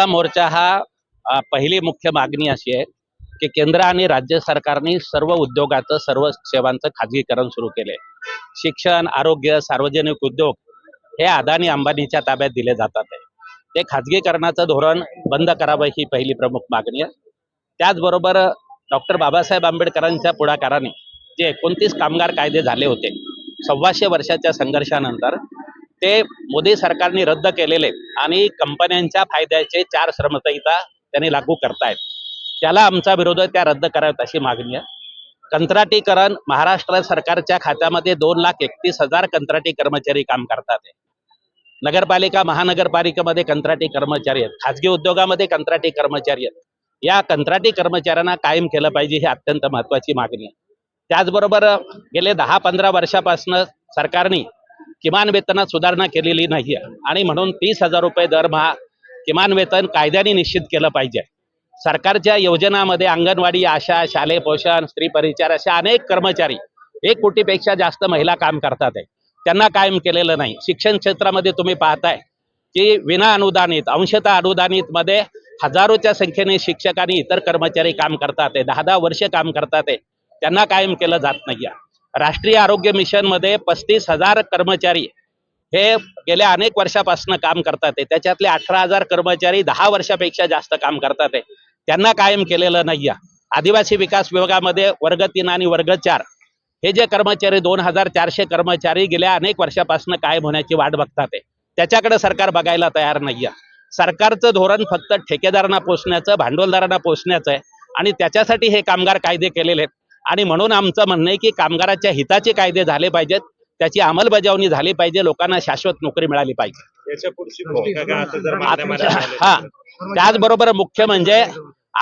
आजचा मोर्चा हा पहिली मुख्य मागणी अशी आहे की केंद्र आणि राज्य सरकारने सर्व उद्योगाचं सर्व सेवांचं खाजगीकरण सुरू केले शिक्षण आरोग्य सार्वजनिक उद्योग हे अदानी अंबानीच्या ताब्यात दिले जातात ते खाजगीकरणाचं धोरण बंद करावं ही पहिली प्रमुख मागणी आहे. त्याचबरोबर डॉक्टर बाबासाहेब आंबेडकरांच्या पुढाकाराने जे एकोणतीस कामगार कायदे झाले होते सव्वाशे वर्षाच्या संघर्षानंतर ते मोदी सरकारने रद्द केलेले आणि कंपन्यांच्या फायद्याचे चार श्रमसंहिता त्यांनी लागू करतायत. त्याला आमचा विरोध आहे त्या रद्द कराव्यात अशी मागणी आहे. कंत्राटीकरण महाराष्ट्र सरकारच्या खात्यामध्ये दोन लाख एकतीस हजार कंत्राटी कर्मचारी काम करतात. नगरपालिका महानगरपालिकेमध्ये कंत्राटी कर्मचारी आहेत. खाजगी उद्योगामध्ये कंत्राटी कर्मचारी आहेत. या कंत्राटी कर्मचाऱ्यांना कायम केलं पाहिजे ही अत्यंत महत्वाची मागणी आहे. त्याचबरोबर गेले दहा पंधरा वर्षापासून सरकारने किमान वेतनात सुधारणा केलेली नाही आहे आणि म्हणून तीस हजार रुपये दरमहा किमान वेतन कायद्याने निश्चित केलं पाहिजे. सरकारच्या योजनामध्ये अंगणवाडी आशा शालेय पोषण स्त्री परिचार अशा अनेक कर्मचारी एक कोटीपेक्षा जास्त महिला काम करतात आहे. त्यांना कायम केलेलं नाही. शिक्षण क्षेत्रामध्ये तुम्ही पाहताय की विना अनुदानित अंशतः अनुदानित मध्ये हजारोच्या संख्येने शिक्षक आणि इतर कर्मचारी काम करतात आहे. दहा दहा वर्ष काम करतात आहे. त्यांना कायम केलं जात नाही राष्ट्रीय आरोग्य मिशनमध्ये पस्तीस हजार कर्मचारी हे गेल्या अनेक वर्षापासून काम करतात आहे. त्याच्यातले अठरा हजार कर्मचारी दहा वर्षापेक्षा जास्त काम करतात आहे. त्यांना कायम केलेलं नाही आदिवासी विकास विभागामध्ये वर्ग तीन आणि वर्ग चार हे जे कर्मचारी दोन हजार चारशे कर्मचारी गेल्या अनेक वर्षापासून कायम होण्याची वाट बघतात आहे. त्याच्याकडे सरकार बघायला तयार नाही सरकारचं धोरण फक्त ठेकेदारांना पोचण्याचं भांडवलदारांना पोचण्याचं आहे. आणि त्याच्यासाठी हे कामगार कायदे केलेले आहेत. आणि म्हणून आमचं म्हणणं आहे की कामगाराच्या हिताचे कायदे झाले पाहिजेत त्याची अंमलबजावणी झाली पाहिजे लोकांना शाश्वत नोकरी मिळाली पाहिजे. हा. त्याचबरोबर मुख्य म्हणजे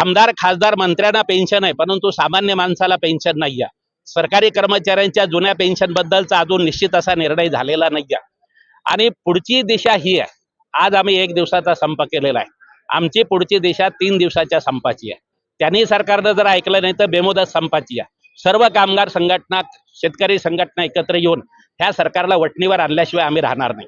आमदार खासदार मंत्र्यांना पेन्शन आहे परंतु सामान्य माणसाला पेन्शन नाही आहे सरकारी कर्मचाऱ्यांच्या जुन्या पेन्शन बद्दलचा अजून निश्चित असा निर्णय झालेला नाही आहे आणि पुढची दिशा ही आहे. आज आम्ही एक दिवसाचा संप केलेला आहे. आमची पुढची दिशा तीन दिवसाच्या संपाची आहे. त्यांनी सरकारनं जर ऐकलं नाही तर बेमोदास संपाची या. सर्व कामगार संघटना शेतकरी संघटना एकत्र येऊन ह्या सरकारला वटणीवर आणल्याशिवाय आम्ही राहणार नाही.